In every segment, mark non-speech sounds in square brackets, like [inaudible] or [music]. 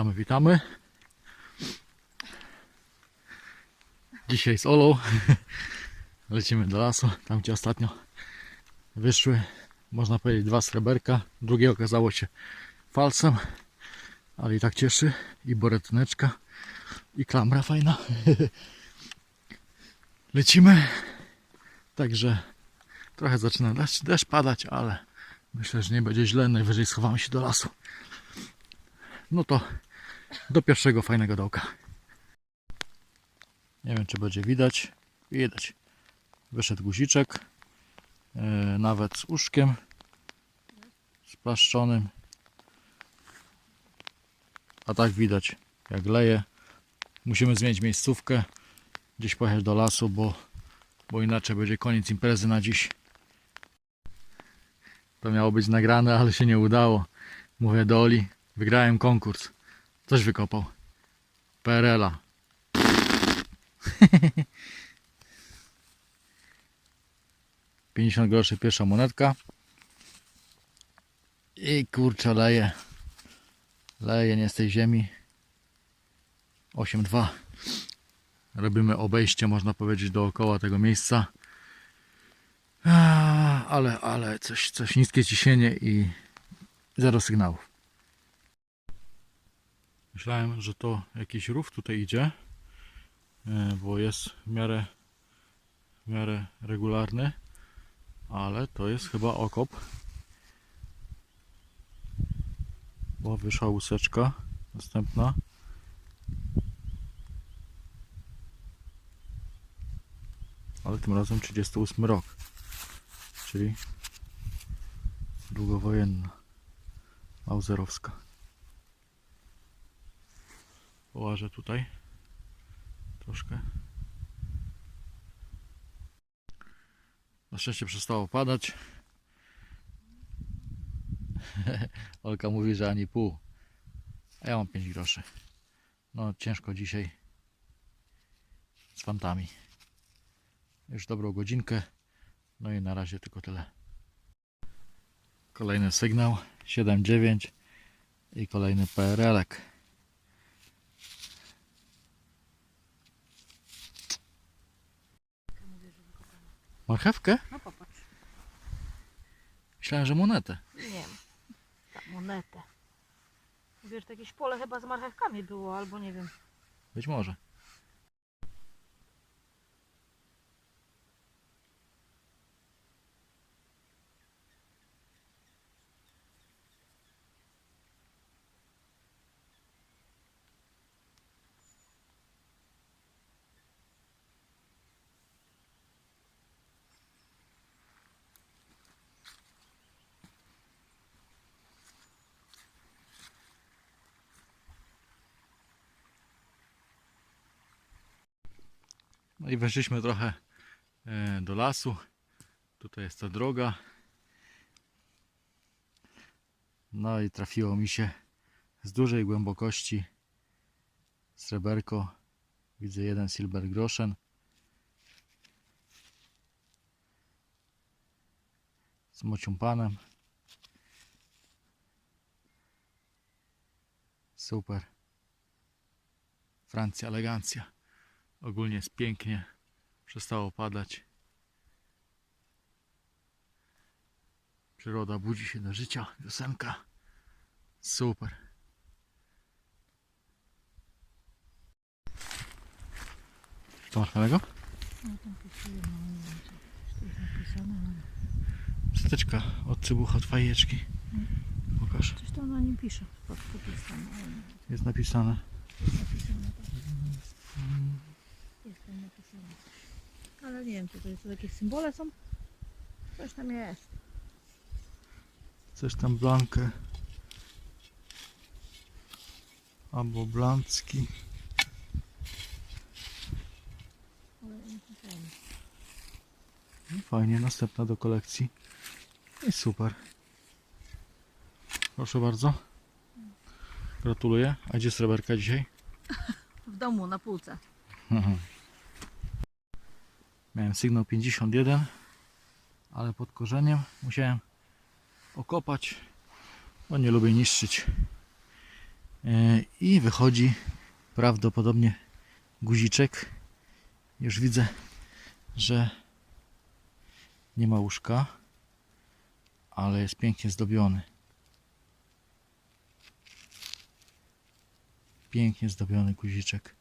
Witamy, witamy. Dzisiaj z Olą [laughs] lecimy do lasu, tam gdzie ostatnio wyszły, można powiedzieć, dwa sreberka. Drugie okazało się falsem, ale i tak cieszy. I boretyneczka, i klamra fajna. [laughs] Lecimy. Także trochę zaczyna deszcz, deszcz padać, ale myślę, że nie będzie źle. Najwyżej schowamy się do lasu. No to do pierwszego fajnego dołka. Nie wiem, czy będzie widać. Widać. Wyszedł guziczek. e, nawet z uszkiem splaszczonym. A tak widać, jak leje. Musimy zmienić miejscówkę. Gdzieś pojechać do lasu, bo, bo inaczej będzie koniec imprezy na dziś. To miało być nagrane, ale się nie udało. Mówię do Oli, wygrałem konkurs. Coś wykopał. PRL-a. [laughs] Pięćdziesiąt groszy pierwsza monetka. I kurczę leje. Leje nie z tej ziemi. 8,2. Robimy obejście, można powiedzieć, dookoła tego miejsca. Ale, ale coś, coś niskie ciśnienie i zero sygnałów. Myślałem, że to jakiś rów tutaj idzie, e, bo jest w miarę, w miarę regularny, ale to jest chyba okop. Bo wyszła łuseczka następna. Ale tym razem 38 rok, czyli długowojenna, mauserowska. Połażę tutaj troszkę. Na szczęście przestało padać. [laughs] Olka mówi, że ani pół. A ja mam 5 groszy. No ciężko dzisiaj z fantami. Już dobrą godzinkę. No i na razie tylko tyle. Kolejny sygnał 7.9 i kolejny PRL-ek. Marchewkę? No popatrz. Myślałem, że monetę. Nie wiem. Ta monetę. Wiesz, to jakieś pole chyba z marchewkami było, albo nie wiem. Być może. I weszliśmy trochę e, do lasu. Tutaj jest ta droga. No i trafiło mi się z dużej głębokości sreberko. Widzę jeden silver groszen. Z mociumpanem. Super. Francja, elegancja. Ogólnie jest pięknie. Przestało padać. Przyroda budzi się do życia. Wiosenka. Super. Co masz fajnego? No no jest Wsteczka od cybucha od fajeczki. Pokaż. coś tam na nim pisze. Jest napisane. co napisane. tak. Jest tam napisane. Ale nie wiem, czy to jest to jakieś symbole są? Coś tam jest. Coś tam blankę. Albo blancki. No Fajnie, następna do kolekcji. I super. Proszę bardzo. Gratuluję. A gdzie sreberka dzisiaj? W domu, na półce. Miałem sygnał 51, ale pod korzeniem musiałem okopać, bo nie lubię niszczyć E, I wychodzi prawdopodobnie guziczek. Już widzę, że nie ma łóżka, ale jest pięknie zdobiony. Pięknie zdobiony guziczek.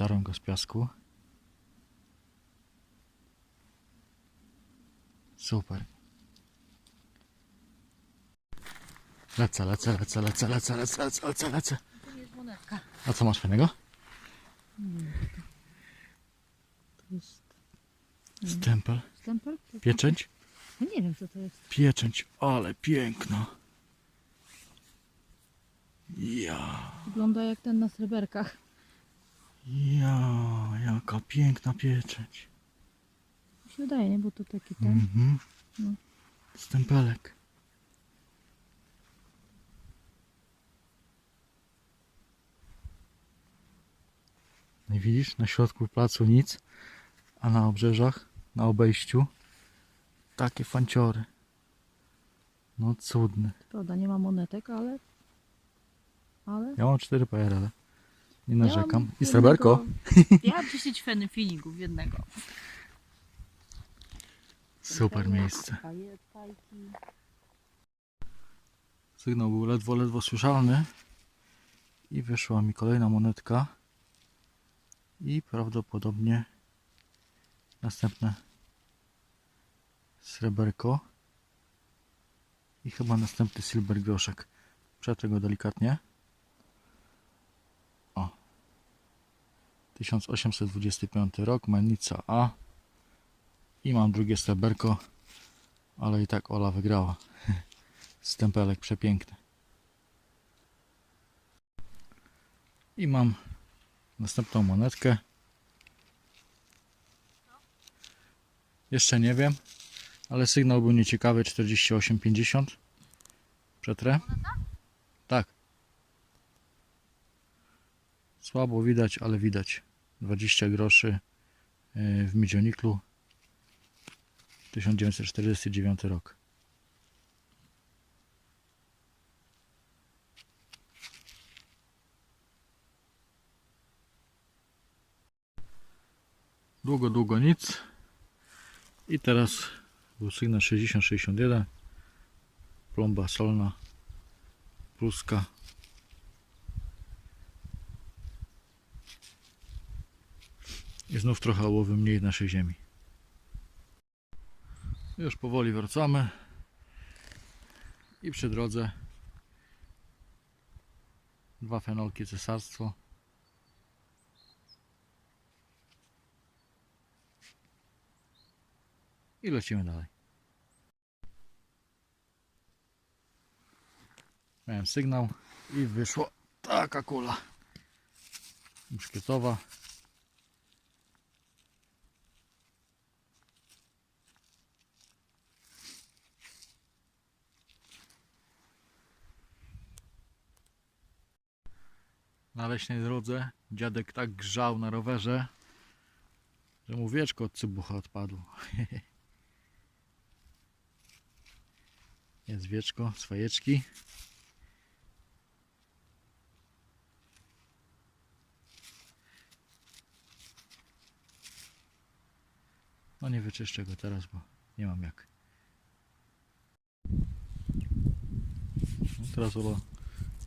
Wytarłem go z piasku. Super. Lecę, lecę, lecę, lecę, lecę, lecę, lecę, lecę, lecę. To jest monetka. A co masz fajnego? To jest Stempel, stempel? pieczęć? Ja nie wiem co to jest. Pieczęć, ale piękna. Ja, Wygląda jak ten na sreberkach. Ja, jaka piękna pieczęć. Mi się wydaje, nie? Bo to taki ten. Mhm. No. Stempelek. No i widzisz, na środku placu nic, a na obrzeżach, na obejściu takie fanciory. No cudne. Prawda, nie ma monetek, ale... Ale... Ja mam cztery PR, ale nie narzekam. I sreberko. Ja mam 10 [laughs] feny feelingów jednego. Super miejsce. Sygnał był ledwo, ledwo słyszalny. I wyszła mi kolejna monetka. I prawdopodobnie następne sreberko. I chyba następny silver groszek. Przetrę go delikatnie. 1825 rok, Mennica A. I mam drugie sreberko. Ale i tak Ola wygrała. [laughs] Stempelek przepiękny. I mam następną monetkę. Jeszcze nie wiem, ale sygnał był nieciekawy 48,50. Przetrę. Tak. Słabo widać, ale widać. 20 groszy yy, w Midzioniklu. 1949 rok. Długo, długo nic. I teraz był sygnał 60-61. Plomba solna. Pruska. I znów trochę ołowy mniej naszej ziemi. Już powoli wracamy. I przy drodze dwa fenolki cesarstwo. I lecimy dalej. Miałem sygnał i wyszła taka kula. Muszkietowa. Na leśnej drodze dziadek tak grzał na rowerze, że mu wieczko od cybucha odpadło. [laughs] Jest wieczko, swajeczki. No nie wyczyszczę go teraz, bo nie mam jak. No teraz Ola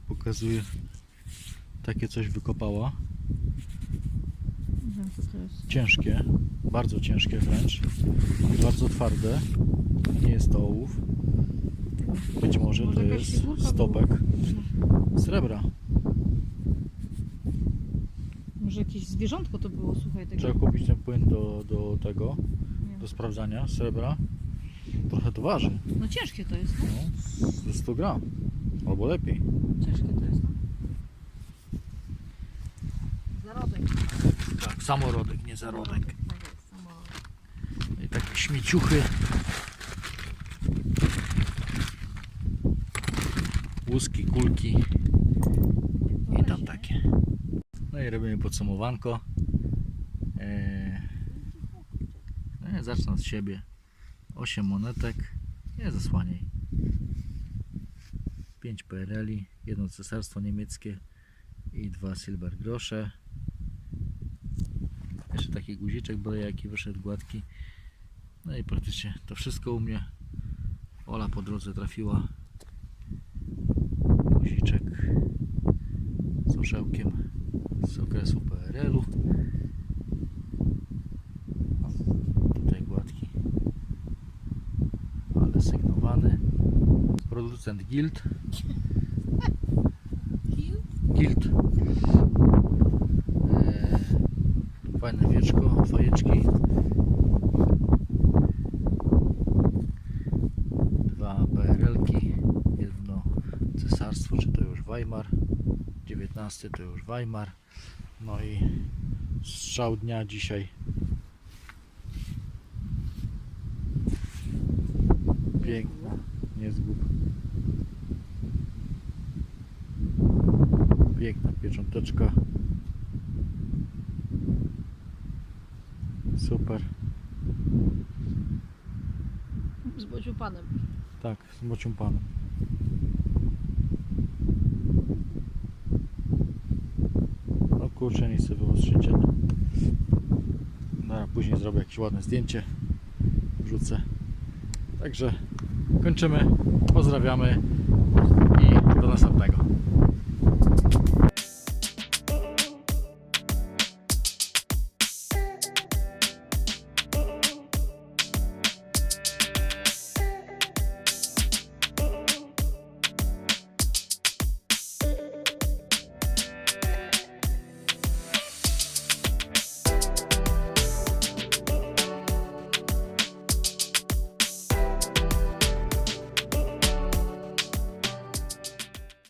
pokazuje takie coś wykopała. Ciężkie, bardzo ciężkie wręcz. Bardzo twarde. Nie jest to ołów. Być może to jest stopek srebra. Może jakieś zwierzątko to było, słuchaj tego. Trzeba kupić ten płyn do, do tego, do sprawdzania srebra. Trochę to waży. No ciężkie to jest, no. No, ze 100 gram. Albo lepiej. Ciężkie to jest, no. Zarodek. Tak, samorodek, nie zarodek. Tak samorodek. I takie śmieciuchy. Łuski, kulki i tam takie. No i robimy podsumowanko. Eee, no, zacznę od siebie. 8 monetek, nie zasłaniaj. 5 PRL-i, jedno cesarstwo niemieckie i dwa silver grosze. Jeszcze taki guziczek byle jaki wyszedł gładki. No i praktycznie to wszystko u mnie. Ola po drodze trafiła guziczek z orzełkiem z okresu PRL-u. Tutaj gładki, ale sygnowany. Producent Guild. [laughs] Guild. Eee, fajne wieczko, fajeczki. Dwa PRL-ki, jedno cesarstwo, czy to już Weimar. 19 to już Weimar. No i strzał dnia dzisiaj. Piękna, nie zgub. Piękna piecząteczka. Super. Z Bociu Panem. Tak, z mocią panem. No kurczę, nie chcę wyostrzyć, no, później zrobię jakieś ładne zdjęcie, wrzucę. Także kończymy, pozdrawiamy i do następnego.